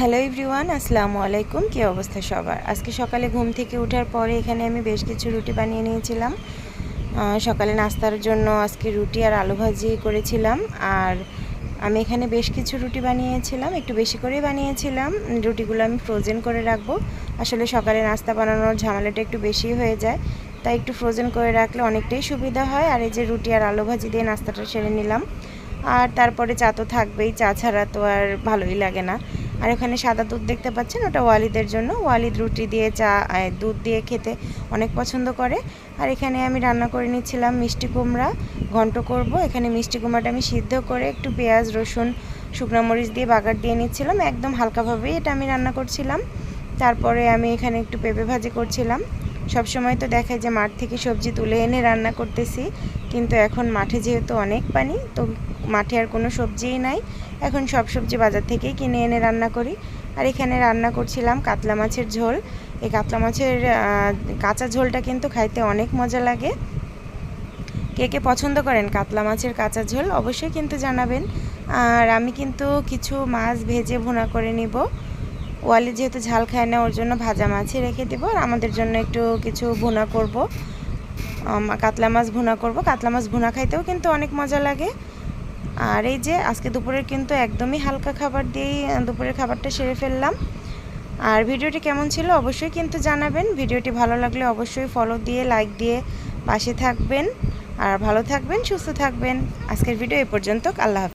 Hello everyone, আসসালামু আলাইকুম। কী অবস্থা সবার? আজকে সকালে ঘুম থেকে ওঠার পরে এখানে আমি বেশ কিছু রুটি বানিয়ে নিয়েছিলাম। সকালে নাস্তার জন্য আজকে রুটি আর আলু ভাজি করেছিলাম। আর আমি এখানে বেশ কিছু রুটি বানিয়েছিলাম, একটু বেশি করেই বানিয়েছিলাম। রুটিগুলো আমি ফ্রোজেন করে রাখব। আসলে সকালে নাস্তা বানানোর ঝামেলাটা একটু বেশি হয়ে যায়। তাই একটু ফ্রোজেন করে রাখলে অনেকটাই সুবিধা হয়। আর এই যে রুটি আর আলু ভাজি দিয়ে নাস্তাটা সেরে নিলাম। আর তারপরে চা তো থাকবেই, চা ছাড়া তো আর ভালোই লাগে না। আর এখানে সাদা দুধ দেখতে পাচ্ছেন, ওটা ওয়ালিদের জন্য। ওয়ালিদ রুটি দিয়ে চা দুধ দিয়ে খেতে অনেক পছন্দ করে। আর এখানে আমি রান্না করে নিচ্ছিলাম মিষ্টি কুমড়া, ঘন্ট করব। এখানে মিষ্টি কুমড়াটা আমি সিদ্ধ করে একটু পেঁয়াজ, রসুন, শুকনো মরিচ দিয়ে বাগার দিয়ে নিচ্ছিলাম। একদম হালকাভাবেই এটা আমি রান্না করছিলাম। তারপরে আমি এখানে একটু পেঁপে ভাজি করছিলাম। সব সময় তো দেখায় যে মাঠ থেকে সবজি তুলে এনে রান্না করতেছি, কিন্তু এখন মাঠে যেহেতু অনেক পানি, তো মাঠে আর কোনো সবজিই নাই। এখন সব সবজি বাজার থেকেই কিনে এনে রান্না করি। আর এখানে রান্না করছিলাম কাতলা মাছের ঝোল। এই কাতলা মাছের কাঁচা ঝোলটা কিন্তু খাইতে অনেক মজা লাগে। কে কে পছন্দ করেন কাতলা মাছের কাঁচা ঝোল অবশ্যই কিন্তু জানাবেন। আর আমি কিন্তু কিছু মাছ ভেজে ভুনা করে নিব। ওয়ালি যেহেতু ঝাল খায় না, ওর জন্য ভাজা মাছই রেখে দেবো। আর আমাদের জন্য একটু কিছু ভুনা করব। কাতলা মাছ ভুনা করব। কাতলা মাছ ভুনা খাইতেও কিন্তু অনেক মজা লাগে। আর এই যে আজকে দুপুরের কিন্তু একদমই হালকা খাবার দিয়েই দুপুরের খাবারটা সেরে ফেললাম। আর ভিডিওটি কেমন ছিল অবশ্যই কিন্তু জানাবেন। ভিডিওটি ভালো লাগলে অবশ্যই ফলো দিয়ে লাইক দিয়ে পাশে থাকবেন। আর ভালো থাকবেন, সুস্থ থাকবেন। আজকের ভিডিও এ পর্যন্ত, আল্লাহ